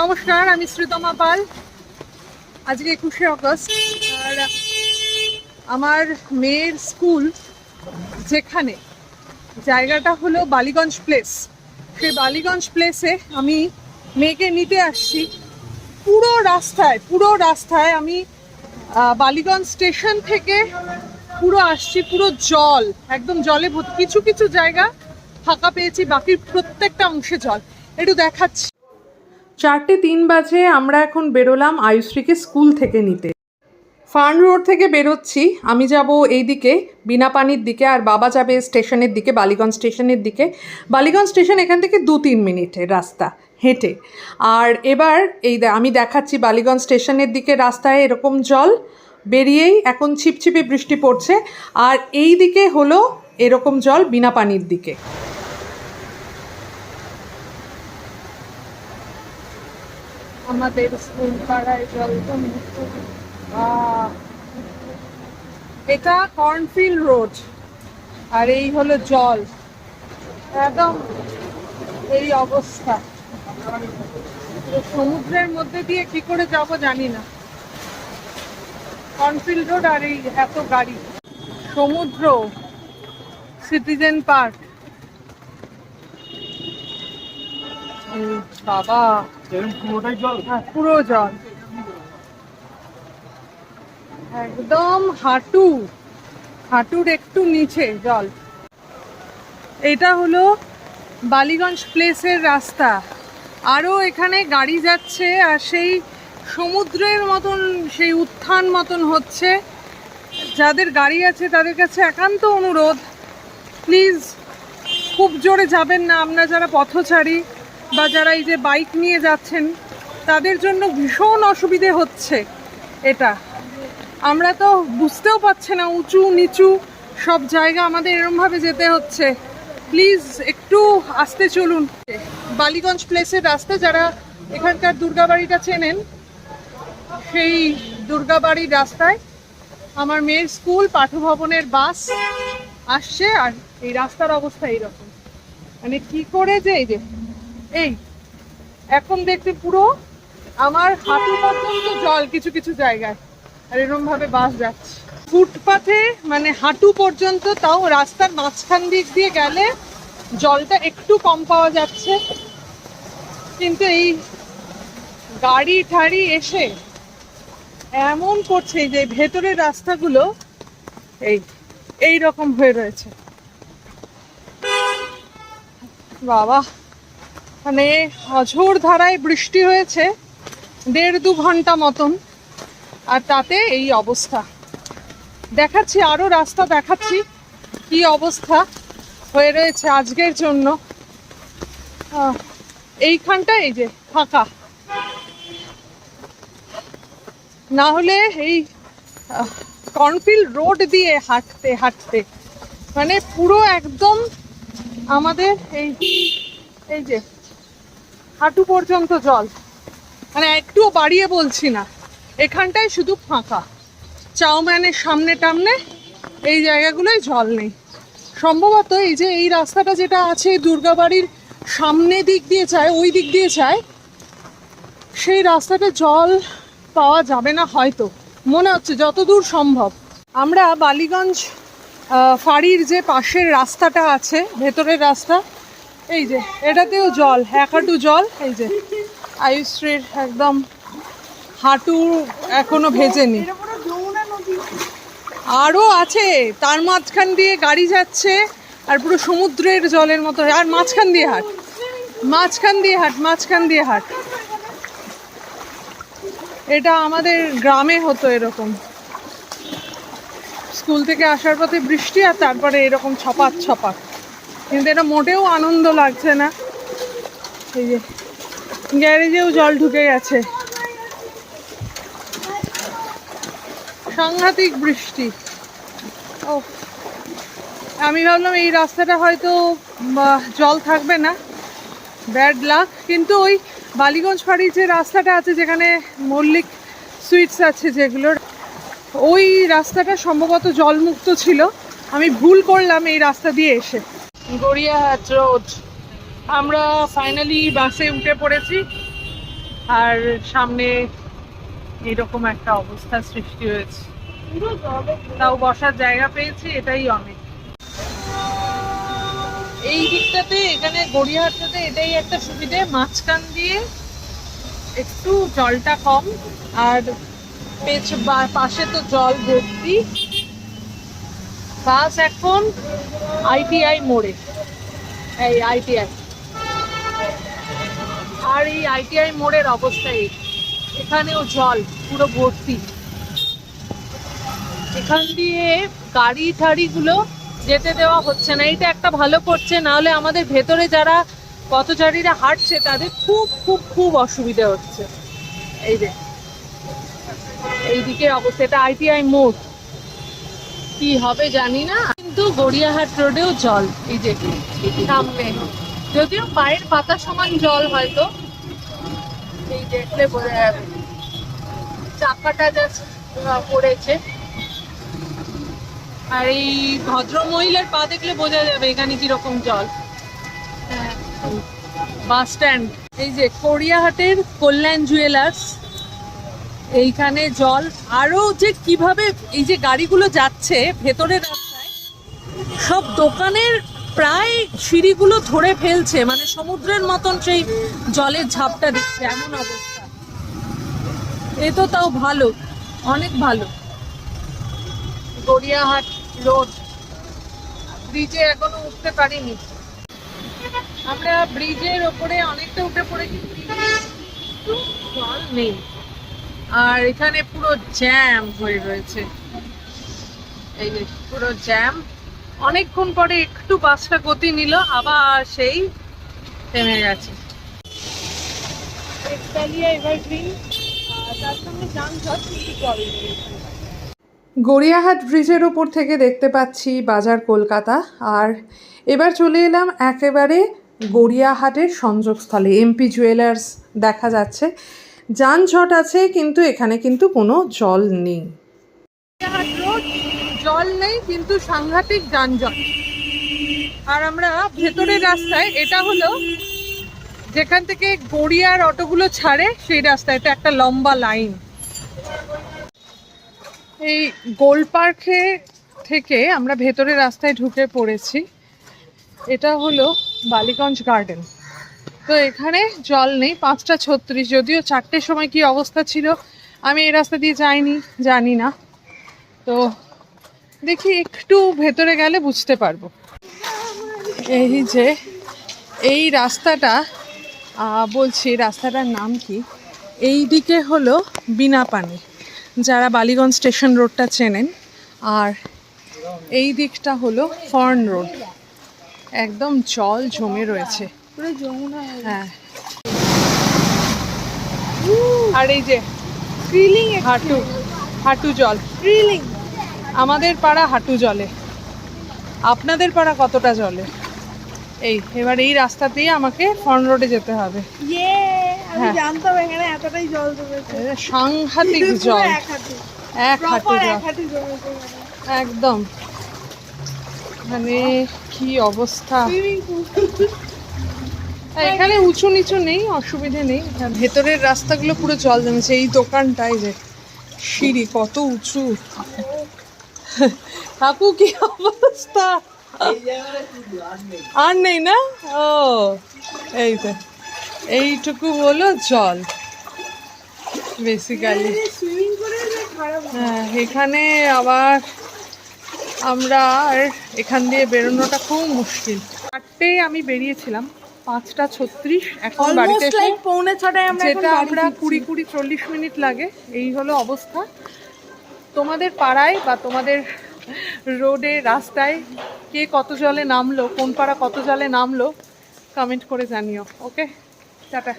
নমস্কার, আমি শ্রীতমা পাল। আজকে একুশে অগস্ট আর আমার মেয়ের স্কুল যেখানে, জায়গাটা হলো বালিগঞ্জ প্লেস। সেই বালিগঞ্জ প্লেসে আমি মেয়েকে নিতে আসছি। পুরো রাস্তায় পুরো রাস্তায় আমি বালিগঞ্জ স্টেশন থেকে পুরো আসছি, পুরো জল, একদম জলে ভর্তি। কিছু কিছু জায়গা ফাঁকা পেয়েছি, বাকি প্রত্যেকটা অংশে জল। একটু দেখাচ্ছি। চারটে তিন বাজে আমরা এখন বেরোলাম আয়ুশ্রীকে স্কুল থেকে নিতে। ফার্ন রোড থেকে বেরোচ্ছি, আমি যাব এই দিকে বিনাপানির দিকে, আর বাবা যাবে স্টেশনের দিকে, বালিগঞ্জ স্টেশনের দিকে। বালিগঞ্জ স্টেশন এখান থেকে দু তিন মিনিটের রাস্তা হেঁটে। আর এবার এই আমি দেখাচ্ছি বালিগঞ্জ স্টেশনের দিকে রাস্তায় এরকম জল বেরিয়েই এখন ছিপছিপে বৃষ্টি পড়ছে, আর এই দিকে হলো এরকম জল বিনাপানির দিকে। আমাদের স্কুল পাড়ায় জল তো মুক্ত। আহ, এটা কর্নফিল্ড রোড আর এই হলো জল। একদম এই অবস্থা। সমুদ্রের মধ্যে দিয়ে কি করে যাব জানি না। কর্নফিল্ড রোড আর এই এত গাড়ি। সমুদ্র সিটিজেন পার্ক বাবা। হ্যাঁ, পুরো জল। একদম হাঁটু। হাঁটুর একটু নিচে জল। এটা হলো বালিগঞ্জ প্লেসের রাস্তা। আরও এখানে গাড়ি যাচ্ছে আর সেই সমুদ্রের মতন সেই উত্থান মতন হচ্ছে। যাদের গাড়ি আছে তাদের কাছে একান্ত অনুরোধ। প্লিজ খুব জোরে যাবেন না। আমরা যারা পথচারী বা যারা এই যে বাইক নিয়ে যাচ্ছেন, তাদের জন্য ভীষণ অসুবিধে হচ্ছে এটা। আমরা তো বুঝতেও পারছি না, উঁচু, নিচু, সব জায়গা আমাদের এরমভাবে যেতে হচ্ছে। প্লিজ একটু আসতে চলুন। বালিগঞ্জ প্লেসের রাস্তা, যারা এখানকার দুর্গাবাড়িটা চেনেন, সেই দুর্গাবাড়ির রাস্তায় আমার মেয়ের স্কুল, পাঠভবনের বাস আসছে, আর এই রাস্তার অবস্থা এইরকম। মানে কি করে যে এই যে এই, এখন দেখতে পুরো আমার হাঁটু পর্যন্ত জল কিছু কিছু জায়গায়। আর এরকম ভাবে বাস যাচ্ছে। ফুটপাথে মানে হাঁটু পর্যন্ত, তাও রাস্তার মাঝখান দিক দিয়ে গেলে জলটা একটু কম পাওয়া যাচ্ছে। কিন্তু এই গাড়ি ঠাড়ি এসে এমন করছে যে ভেতরের রাস্তাগুলো এই এই রকম হয়ে রয়েছে। বাবা! মানে অঝোর ধারায় বৃষ্টি হয়েছে, দেড় দু ঘণ্টা মতন, আর তাতে এই অবস্থা। দেখাচ্ছি আরও রাস্তা দেখাচ্ছি, কি অবস্থা হয়ে রয়েছে আজকের জন্য। এইখানটা এই যে, ফাঁকা। না হলে এই কর্নফিল্ড রোড দিয়ে হাঁটতে হাঁটতে। মানে পুরো একদম আমাদের এই এই যে হাঁটু পর্যন্ত জল। মানে একটুও বাড়িয়ে বলছি না। এখানটায় শুধু ফাঁকা। চাউম্যানের সামনে টামনে এই জায়গাগুলোয় জল নেই। সম্ভবত এই যে এই রাস্তাটা যেটা আছে দুর্গাবাড়ির সামনে দিক দিয়ে চায় ওই দিক দিয়ে চায় সেই রাস্তাটা জল পাওয়া যাবে না হয়তো। মনে হচ্ছে যতদূর সম্ভব। আমরা বালিগঞ্জ ফাঁড়ির যে পাশের রাস্তাটা আছে, ভেতরের রাস্তা এই যে, এটাতেও জল, এক হাঁটু জল, এই যে। আয়ুশ্রীর একদম হাঁটু এখনও ভেজেনি। আরও আছে, তার মাঝখান দিয়ে গাড়ি যাচ্ছে, আর পুরো সমুদ্রের জলের মতো আর মাঝখান দিয়ে হাট। মাঝখান দিয়ে হাট, মাঝখান দিয়ে হাট। এটা আমাদের গ্রামে হতো এরকম। স্কুল থেকে আসার পথে বৃষ্টি আর তারপরে এরকম ছপাক ছপাক। কিন্তু এটা মোটেও আনন্দ লাগছে না। এই যে, গ্যারেজেও জল ঢুকে গেছে। সাংঘাতিক বৃষ্টি। ও, আমি ভাবলাম এই রাস্তাটা হয়তো জল থাকবে না। Bad luck. কিন্তু ওই বালিগঞ্জ ফাঁড়ির যে রাস্তাটা আছে, যেখানে মল্লিক সুইটস আছে যেগুলোর ওই রাস্তাটা সম্ভবত জলমুক্ত ছিল। আমি ভুল করলাম এই রাস্তা দিয়ে এসে। গড়িয়াহাট রোড আমরা ফাইনালি বাসে উঠে পড়েছি আর সামনে এরকম একটা অবস্থা সৃষ্টি হয়েছে। তাও বসার জায়গা পেয়েছি, এটাই অনেক। এই দিকটাতে, এখানে গড়িয়াহাটটাতে এটাই একটা সুবিধে, মাঝখান দিয়ে একটু জলটা কম, আর পেছ পাশে তো জল ভর্তি। বাস এখন আইটিআই মোড়ে। এই আইটিআই আর এই আইটিআই মোড়ের অবস্থা এই। এখানেও জল, পুরো ভর্তি। এখান দিয়ে গাড়ি ঠাড়িগুলো যেতে দেওয়া হচ্ছে না। এইটা একটা ভালো করছে না হলে আমাদের ভেতরে যারা পথচারীরা হাঁটছে, তাদের খুব খুব খুব অসুবিধা হচ্ছে। এই যে এইদিকে অবস্থা, এটা আইটিআই মোড়। কি হবে জানি না। কিন্তু গড়িয়াহাট রোডেও জল, এই যে সামনে যদিও পায়ের পাতা সমান জল হয়তো, এই দেখলে চাকাটা যা পড়েছে। আর এই ভদ্র মহিলার পা দেখলে বোঝা যাবে এখানে কীরকম জল। Bus stand. এই যে কোরিয়াহাটের কল্যাণ জুয়েলার্স। এইখানে জল। আরও যে কীভাবে এই যে গাড়িগুলো যাচ্ছে ভেতরের রাস্তায়, সব দোকানের প্রায় সিঁড়িগুলো ধরে ফেলছে। মানে সমুদ্রের মতন সেই জলের ঝাপটা দিচ্ছে। এমন অবস্থা। এ তো তাও ভালো। অনেক ভালো। গড়িয়াহাট রোড। ব্রিজে এখনও উঠতে পারিনি। আমরা ব্রিজের ওপরে অনেকটা উঠে পড়েছি। জল নেই। আর এখানে পুরো জ্যাম হয়ে রয়েছে। এই যে পুরো জ্যাম অনেকক্ষণ পরে একটু বাসটা গতি নিল আবার সেই থেমে গেছে। গড়িয়াহাট ব্রিজের ওপর থেকে দেখতে পাচ্ছি বাজার কলকাতা। আর এবার চলে এলাম একেবারে গড়িয়াহাটের সংযোগস্থলে। এমপি জুয়েলার্স দেখা যাচ্ছে। যানজট আছে, কিন্তু এখানে কিন্তু কোনো জল নেই। জল নেই, কিন্তু সাংঘাতিক যানজট। আর আমরা ভেতরের রাস্তায়, এটা হলো যেখান থেকে গড়িয়ার অটোগুলো ছাড়ে, সেই রাস্তা এটা একটা লম্বা লাইন। এই গোল পার্কে থেকে আমরা ভেতরের রাস্তায় ঢুকে পড়েছি। এটা হলো বালিগঞ্জ গার্ডেন। তো এখানে জল নেই, পাঁচটা ছত্রিশ, যদিও চারটের সময় কি অবস্থা ছিল, আমি এই রাস্তা দিয়ে যাইনি, জানি না। তো দেখি একটু ভেতরে গেলে বুঝতে পারব। এই যে, এই রাস্তাটা বলছি রাস্তাটার নাম কি? এই দিকে হলো বিনা পানি যারা বালিগঞ্জ স্টেশন রোডটা চেনেন। আর এই দিকটা হলো ফর্ন রোড, একদম জল জমে রয়েছে। হ্যাঁ আর এই যে ফিলিং হাঁটু হাঁটু জল। ফিলিং আমাদের পাড়া হাঁটু জলে। আপনাদের পাড়া কতটা জলে? এই এবার এই রাস্তাতেই আমাকে ফর্ন রোডে যেতে হবে। হ্যাঁ। জানতাম এখানে এতটাই জল সাংঘাতিক জল। এক হাঁটু। জল। একদম। মানে কি অবস্থা। আর এখানে উঁচু নিচু নেই, অসুবিধে নেই। আর ভেতরের রাস্তাগুলো পুরো জল জমেছে। এই দোকানটাই যে সিঁড়ি, কত উঁচু। কাকু কি অবস্থা? আর নেই না? ও, এই তো। এইটুকু হলো জল বেসিক্যালি হ্যাঁ এখানে আবার আমরা আর এখান দিয়ে বেরোনোটা খুব মুশকিল। চারটে আমি বেরিয়েছিলাম। পাঁচটা ছত্রিশ এখন বাড়িতে পৌনে ছটায় যেটা আমরা কুড়ি কুড়ি চল্লিশ মিনিট লাগে এই হলো অবস্থা। তোমাদের পাড়ায় বা তোমাদের রোডে রাস্তায় কে কত জলে নামলো কোন পাড়া কত জলে নামলো কমেন্ট করে জানিও ওকে টাটা